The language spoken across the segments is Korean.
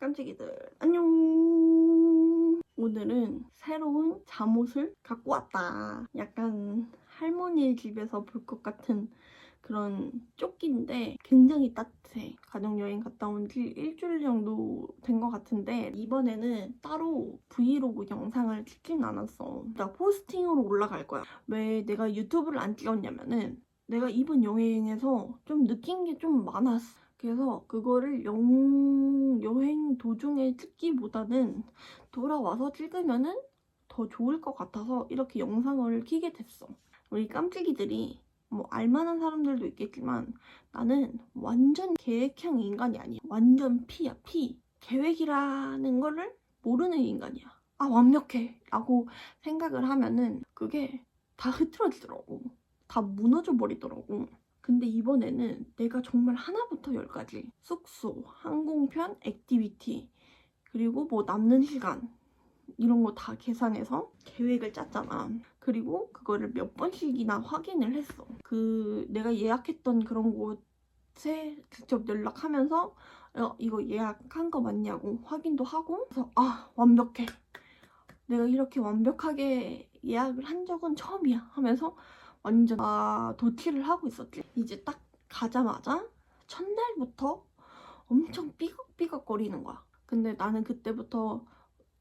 깜찍이들. 안녕. 오늘은 새로운 잠옷을 갖고 왔다. 약간 할머니 집에서 볼 것 같은 그런 조끼인데 굉장히 따뜻해. 가족여행 갔다 온 지 일주일 정도 된 것 같은데 이번에는 따로 브이로그 영상을 찍진 않았어. 나 포스팅으로 올라갈 거야. 왜 내가 유튜브를 안 찍었냐면은 내가 이번 여행에서 좀 느낀 게 좀 많았어 그래서 그거를 영, 여행 도중에 찍기보다는 돌아와서 찍으면은 더 좋을 것 같아서 이렇게 영상을 키게 됐어. 우리 깜찍이들이 뭐 알만한 사람들도 있겠지만 나는 완전 계획형 인간이 아니야. 완전 피야, 피. 계획이라는 거를 모르는 인간이야. 아, 완벽해. 라고 생각을 하면은 그게 다 흐트러지더라고. 다 무너져 버리더라고. 근데 이번에는 내가 정말 하나부터 열까지 숙소, 항공편, 액티비티 그리고 뭐 남는 시간 이런 거 다 계산해서 계획을 짰잖아. 그리고 그거를 몇 번씩이나 확인을 했어. 그 내가 예약했던 그런 곳에 직접 연락하면서 어, 이거 예약한 거 맞냐고 확인도 하고 그래서 아 완벽해. 내가 이렇게 완벽하게 예약을 한 적은 처음이야 하면서 완전 아 도티를 하고 있었지. 이제 딱 가자마자 첫날부터 엄청 삐걱삐걱 거리는 거야. 근데 나는 그때부터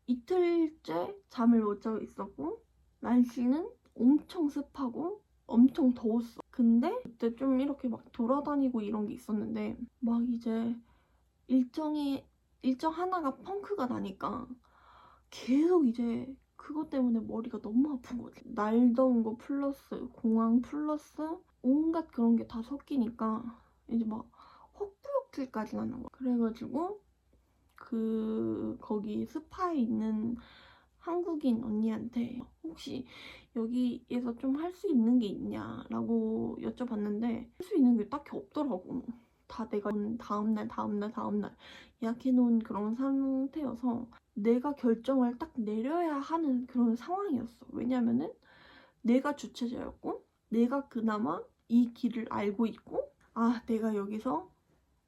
이틀째 잠을 못 자고 있었고 날씨는 엄청 습하고 엄청 더웠어. 근데 그때 좀 이렇게 막 돌아다니고 이런 게 있었는데 막 이제 일정이 일정 하나가 펑크가 나니까 계속 이제 그것 때문에 머리가 너무 아픈 거지. 날 더운 거 플러스 공항 플러스 온갖 그런 게 다 섞이니까 이제 막 헛구역질까지 나는 거야. 그래가지고 그 거기 스파에 있는 한국인 언니한테 혹시 여기에서 좀 할 수 있는 게 있냐라고 여쭤봤는데 할 수 있는 게 딱히 없더라고. 다 내가 다음날 다음날 다음날 예약해놓은 그런 상태여서 내가 결정을 딱 내려야 하는 그런 상황이었어. 왜냐면은 내가 주최자였고 내가 그나마 이 길을 알고 있고 아 내가 여기서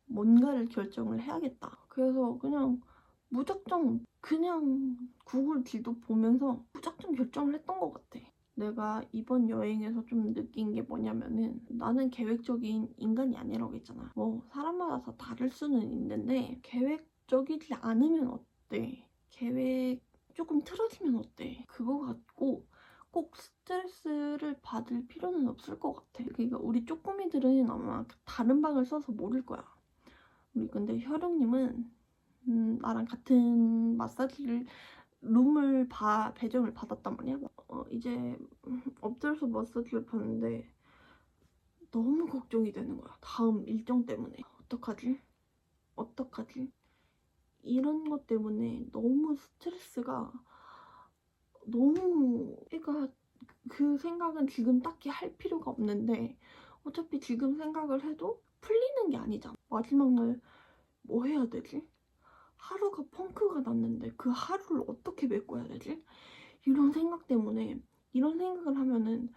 뭔가를 결정을 해야겠다. 그래서 그냥 무작정 그냥 구글 지도 보면서 무작정 결정을 했던 것 같아. 내가 이번 여행에서 좀 느낀 게 뭐냐면은 나는 계획적인 인간이 아니라고 했잖아. 뭐 사람마다 다 다를 수는 있는데 계획적이지 않으면 어때? 계획 조금 틀어지면 어때? 그거 갖고 꼭 스트레스를 받을 필요는 없을 것 같아. 그러니까 우리 쪼꼬미들은 아마 다른 방을 써서 모를 거야. 우리 근데 혈육님은 음, 나랑 같은 마사지를 룸을 바, 배정을 받았단 말이야. 어, 이제 엎드려서 마사지를 받는데 너무 걱정이 되는 거야. 다음 일정 때문에 어떡하지? 어떡하지? 이런 것 때문에 너무 스트레스가 너무 그러니까 그 생각은 지금 딱히 할 필요가 없는데 어차피 지금 생각을 해도 풀리는 게 아니잖아. 마지막 날 뭐 해야 되지? 하루가 펑크가 났는데 그 하루를 어떻게 메꿔야 되지? 이런 생각 때문에 이런 생각을 하면은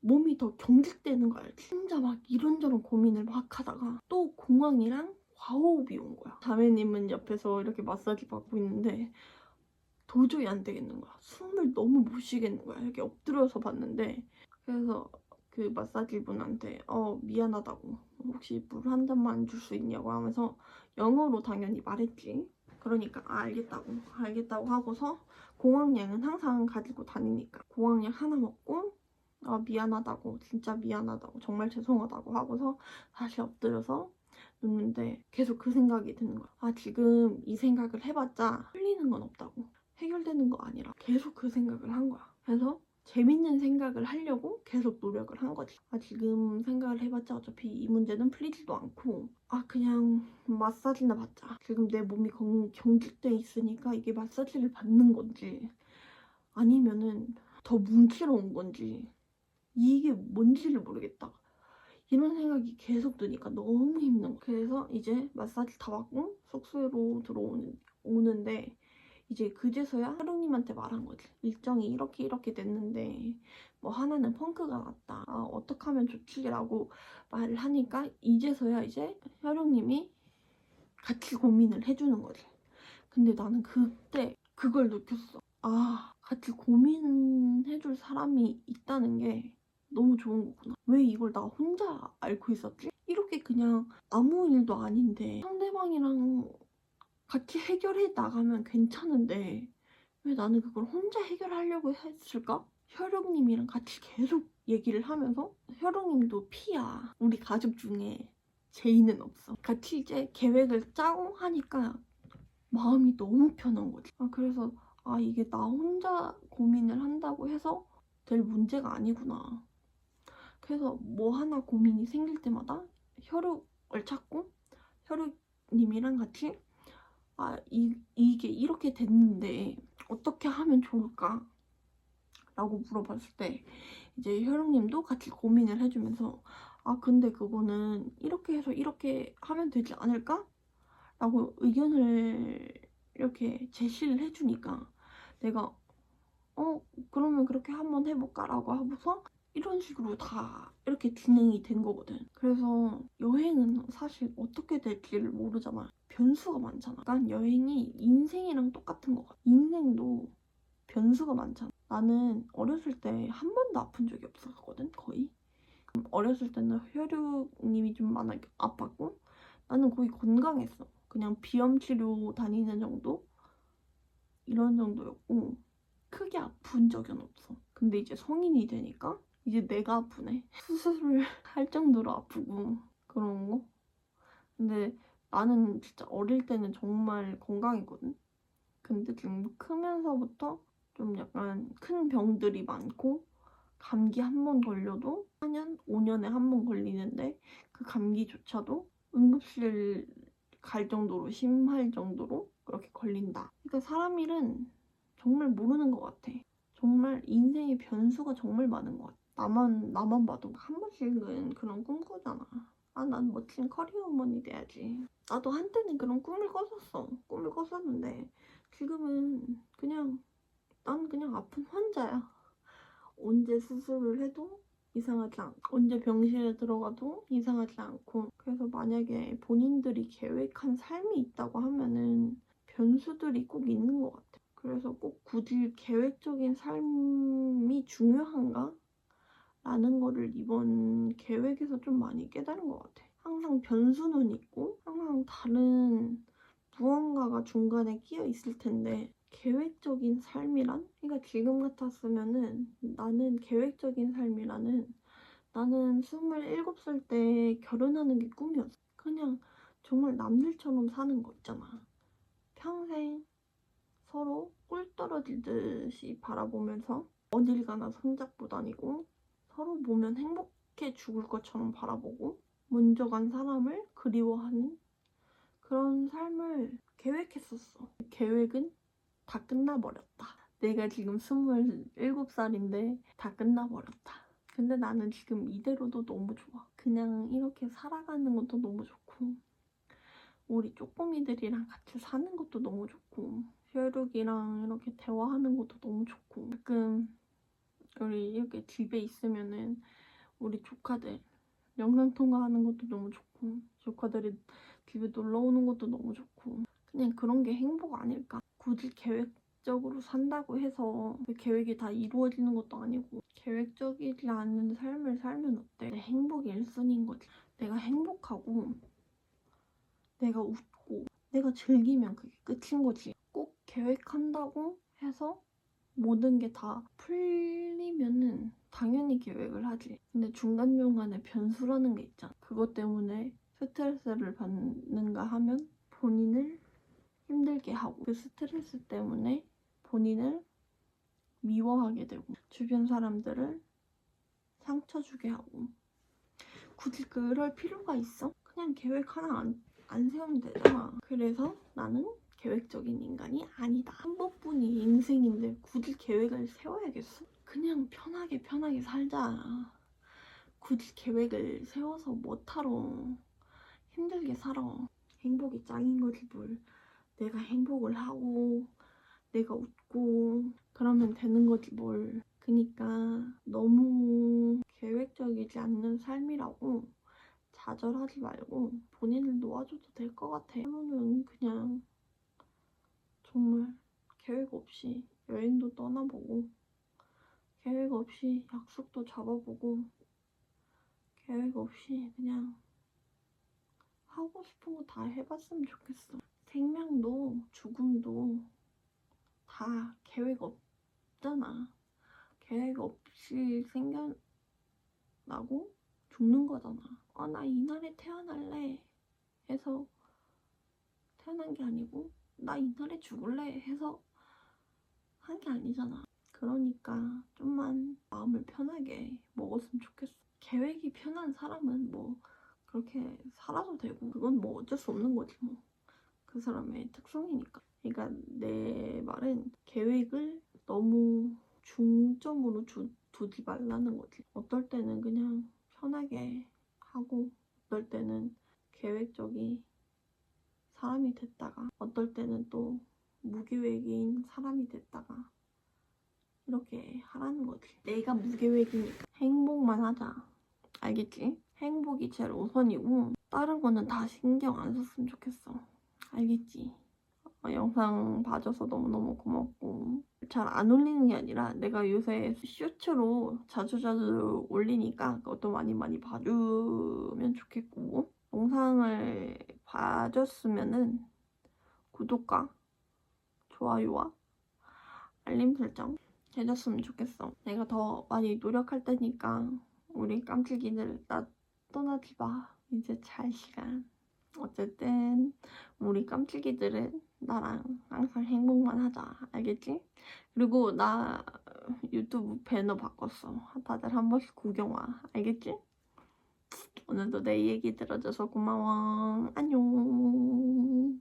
몸이 더 경직되는 거 알지? 혼자 막 이런저런 고민을 막 하다가 또 공항이랑 과호흡이 온 거야. 자매님은 옆에서 이렇게 마사지 받고 있는데 도저히 안 되겠는 거야. 숨을 너무 못 쉬겠는 거야. 이렇게 엎드려서 봤는데 그래서 그 마사지 분한테 어 미안하다고 혹시 물 한 잔만 줄 수 있냐고 하면서 영어로 당연히 말했지. 그러니까 아, 알겠다고 알겠다고 하고서 공항약은 항상 가지고 다니니까 공항약 하나 먹고 아 미안하다고 진짜 미안하다고 정말 죄송하다고 하고서 다시 엎드려서 눕는데 계속 그 생각이 드는 거야. 아 지금 이 생각을 해봤자 풀리는 건 없다고 해결되는 거 아니라 계속 그 생각을 한 거야. 그래서 재밌는 생각을 하려고 계속 노력을 한 거지. 아, 지금 생각을 해봤자 어차피 이 문제는 풀리지도 않고, 아, 그냥 마사지나 받자. 지금 내 몸이 경, 경직돼 있으니까 이게 마사지를 받는 건지, 아니면은 더 뭉치러 온 건지, 이게 뭔지를 모르겠다. 이런 생각이 계속 드니까 너무 힘든 거야. 그래서 이제 마사지 다 받고 숙소로 들어오는, 오는데, 이제 그제서야 하루님한테 말한 거지. 일정이 이렇게 이렇게 됐는데 뭐 하나는 펑크가 났다. 아, 어떻게 하면 좋지 라고 말을 하니까 이제서야 이제 혈육님이 같이 고민을 해주는 거지. 근데 나는 그때 그걸 느꼈어. 아, 같이 고민해줄 사람이 있다는 게 너무 좋은 거구나. 왜 이걸 나 혼자 앓고 있었지? 이렇게 그냥 아무 일도 아닌데 상대방이랑 같이 해결해 나가면 괜찮은데 왜 나는 그걸 혼자 해결하려고 했을까? 혈육님이랑 같이 계속 얘기를 하면서 혈육님도 피야. 우리 가족 중에 제이는 없어. 같이 이제 계획을 짜고 하니까 마음이 너무 편한 거지. 아, 그래서 아, 이게 나 혼자 고민을 한다고 해서 될 문제가 아니구나. 그래서 뭐 하나 고민이 생길 때마다 혈육을 찾고 혈육님이랑 같이 아, 이, 이렇게 됐는데 어떻게 하면 좋을까? 라고 물어봤을 때 이제 혈육님도 같이 고민을 해주면서 아 근데 그거는 이렇게 해서 이렇게 하면 되지 않을까? 라고 의견을 이렇게 제시를 해주니까 내가 어 그러면 그렇게 한번 해볼까? 라고 하고서 이런 식으로 다 이렇게 진행이 된 거거든 그래서 여행은 사실 어떻게 될지를 모르잖아 변수가 많잖아. 그러니까 여행이 인생이랑 똑같은 거 같아. 인생도 변수가 많잖아. 나는 어렸을 때 한 번도 아픈 적이 없었거든 거의. 어렸을 때는 혈육님이 좀 많아 아팠고 나는 거의 건강했어. 그냥 비염 치료 다니는 정도? 이런 정도였고 크게 아픈 적은 없어. 근데 이제 성인이 되니까 이제 내가 아프네. 수술을 할 정도로 아프고 그런 거? 근데 나는 진짜 어릴 때는 정말 건강했거든 근데 좀 크면서부터 좀 약간 큰 병들이 많고 감기 한 번 걸려도 4년, 5년에 한 번 걸리는데 그 감기조차도 응급실 갈 정도로 심할 정도로 그렇게 걸린다. 그러니까 사람 일은 정말 모르는 것 같아. 정말 인생의 변수가 정말 많은 것 같아. 나만 나만 봐도 한 번씩은 그런 꿈 꾸잖아. 아, 난 멋진 커리어우먼이 돼야지. 나도 한때는 그런 꿈을 꿨었어. 꿈을 꿨었는데 지금은 그냥 난 그냥 아픈 환자야. 언제 수술을 해도 이상하지 않고 언제 병실에 들어가도 이상하지 않고 그래서 만약에 본인들이 계획한 삶이 있다고 하면은 변수들이 꼭 있는 것 같아. 그래서 꼭 굳이 계획적인 삶이 중요한가? 라는 거를 이번 계획에서 좀 많이 깨달은 것 같아. 항상 변수는 있고 항상 다른 무언가가 중간에 끼어 있을 텐데 계획적인 삶이란? 그러니까 지금 같았으면은 나는 계획적인 삶이라는 나는 27살 때 결혼하는 게 꿈이었어. 그냥 정말 남들처럼 사는 거 있잖아. 평생 서로 꿀 떨어지듯이 바라보면서 어딜 가나 손잡고 다니고 서로 보면 행복해 죽을 것처럼 바라보고 먼저 간 사람을 그리워하는 그런 삶을 계획했었어. 계획은 다 끝나버렸다. 내가 지금 27살인데 다 끝나버렸다. 근데 나는 지금 이대로도 너무 좋아. 그냥 이렇게 살아가는 것도 너무 좋고 우리 쪼꼬미들이랑 같이 사는 것도 너무 좋고 혈육이랑 이렇게 대화하는 것도 너무 좋고 가끔 우리 이렇게 집에 있으면은 우리 조카들 영상 통화하는 것도 너무 좋고 조카들이 집에 놀러 오는 것도 너무 좋고 그냥 그런 게 행복 아닐까? 굳이 계획적으로 산다고 해서 그 계획이 다 이루어지는 것도 아니고 계획적이지 않은 삶을 살면 어때? 내 행복이 1순위인 거지. 내가 행복하고 내가 웃고 내가 즐기면 그게 끝인 거지. 꼭 계획한다고 해서 모든 게 다 풀 리면은 당연히 계획을 하지. 근데 중간중간에 변수라는 게 있잖아. 그것 때문에 스트레스를 받는가 하면 본인을 힘들게 하고 그 스트레스 때문에 본인을 미워하게 되고 주변 사람들을 상처 주게 하고 굳이 그럴 필요가 있어? 그냥 계획 하나 안, 안 세우면 되잖아. 그래서 나는 계획적인 인간이 아니다. 한 번뿐이 인생인데 굳이 계획을 세워야겠어? 그냥 편하게 편하게 살자. 굳이 계획을 세워서 못하러 힘들게 살아. 행복이 짱인 거지 뭘. 내가 행복을 하고 내가 웃고 그러면 되는 거지 뭘. 그니까 너무 계획적이지 않는 삶이라고 좌절하지 말고 본인을 놓아줘도 될 것 같아. 하루는 그냥 정말 계획 없이 여행도 떠나보고 계획 없이 약속도 잡아보고 계획 없이 그냥 하고 싶은 거 다 해봤으면 좋겠어. 생명도 죽음도 다 계획 없잖아. 계획 없이 생겨나고 죽는 거잖아. 아, 나 이날에 태어날래 해서 태어난 게 아니고 나 이날에 죽을래 해서 한 게 아니잖아. 그러니까 좀만 마음을 편하게 먹었으면 좋겠어. 계획이 편한 사람은 뭐 그렇게 살아도 되고 그건 뭐 어쩔 수 없는 거지 뭐. 그 사람의 특성이니까. 그러니까 내 말은 계획을 너무 중점으로 주, 두지 말라는 거지. 어떨 때는 그냥 편하게 하고 어떨 때는 계획적인 사람이 됐다가 어떨 때는 또 무계획인 사람이 됐다가 이렇게 하라는 거지. 내가 무계획이니까 행복만 하자. 알겠지? 행복이 제일 우선이고 다른 거는 다 신경 안 썼으면 좋겠어. 알겠지? 어, 영상 봐줘서 너무너무 고맙고 잘 안 올리는 게 아니라 내가 요새 쇼츠로 자주자주 올리니까 그것도 많이 많이 봐주면 좋겠고 영상을 봐줬으면은 구독과 좋아요와 알림 설정 해줬으면 좋겠어. 내가 더 많이 노력할 테니까 우리 깜찍이들 나 떠나지 마. 이제 잘 시간. 어쨌든 우리 깜찍이들은 나랑 항상 행복만 하자. 알겠지? 그리고 나 유튜브 배너 바꿨어. 다들 한 번씩 구경 와. 알겠지? 오늘도 내 얘기 들어줘서 고마워. 안녕.